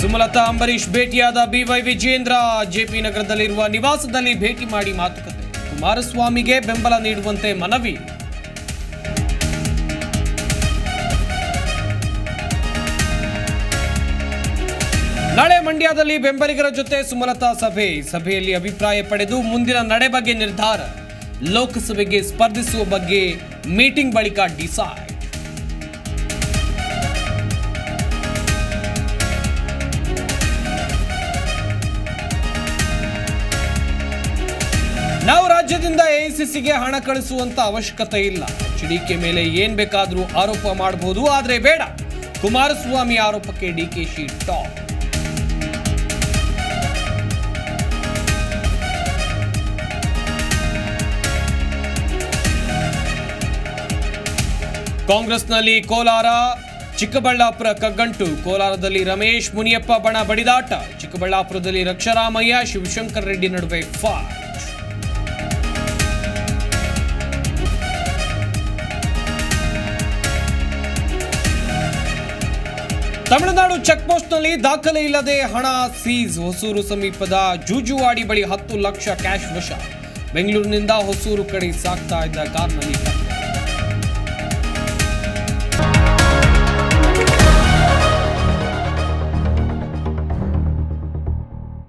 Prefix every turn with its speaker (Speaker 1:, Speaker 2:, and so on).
Speaker 1: ಸುಮಲತಾ ಅಂಬರೀಶ್ ಭೇಟಿಯಾದ B Y Vijendra JP ನಗರದಲ್ಲಿರುವ ನಿವಾಸದಲ್ಲಿ ಭೇಟಿ ಮಾಡಿ ಮಾತುಕತೆ. ಕುಮಾರಸ್ವಾಮಿಗೆ ಬೆಂಬಲ ನೀಡುವಂತೆ ಮನವಿ. ನಾಳೆ ಮಂಡ್ಯದಲ್ಲಿ ಬೆಂಬಲಿಗರ ಜೊತೆ ಸುಮಲತಾ ಸಭೆ. ಸಭೆಯಲ್ಲಿ ಅಭಿಪ್ರಾಯ ಪಡೆದು ಮುಂದಿನ ನಡೆ ಬಗ್ಗೆ ನಿರ್ಧಾರ. ಲೋಕಸಭೆಗೆ ಸ್ಪರ್ಧಿಸುವ ಬಗ್ಗೆ ಮೀಟಿಂಗ್ ಬಳಿಕ ಡಿಸೈಡ್. ರಾಜ್ಯದಿಂದ ಎಐಸಿಸಿಗೆ ಹಣ ಕಳಿಸುವಂತ ಅವಶ್ಯಕತೆ ಇಲ್ಲ. ಡಿಕೆ ಮೇಲೆ ಏನ್ ಬೇಕಾದ್ರೂ ಆರೋಪ ಮಾಡಬಹುದು ಆದ್ರೆ ಬೇಡ. ಕುಮಾರಸ್ವಾಮಿ ಆರೋಪಕ್ಕೆ ಡಿಕೆಶಿ ಟಾಪ್. ಕಾಂಗ್ರೆಸ್ನಲ್ಲಿ ಕೋಲಾರ, ಚಿಕ್ಕಬಳ್ಳಾಪುರ ಕಗ್ಗಂಟು. ಕೋಲಾರದಲ್ಲಿ ರಮೇಶ್ ಮುನಿಯಪ್ಪ ಬಣ ಬಡಿದಾಟ. ಚಿಕ್ಕಬಳ್ಳಾಪುರದಲ್ಲಿ ರಕ್ಷರಾಮಯ್ಯ, ಶಿವಶಂಕರ್ ರೆಡ್ಡಿ ನಡುವೆ ಫೈಟ್ ತಮಿಳುನಾಡು ಚೆಕ್ಪೋಸ್ಟ್ನಲ್ಲಿ ದಾಖಲೆ ಇಲ್ಲದೆ ಹಣ ಸೀಸ್ ಹೊಸೂರು ಸಮೀಪದ ಜೂಜುವಾಡಿ ಬಳಿ ಹತ್ತು ಲಕ್ಷ ಕ್ಯಾಶ್ ವಶ. ಬೆಂಗಳೂರಿನಿಂದ ಹೊಸೂರು ಕಡೆ ಸಾಗ್ತಾ ಇದ್ದ ಕಾರ್ನಲ್ಲಿ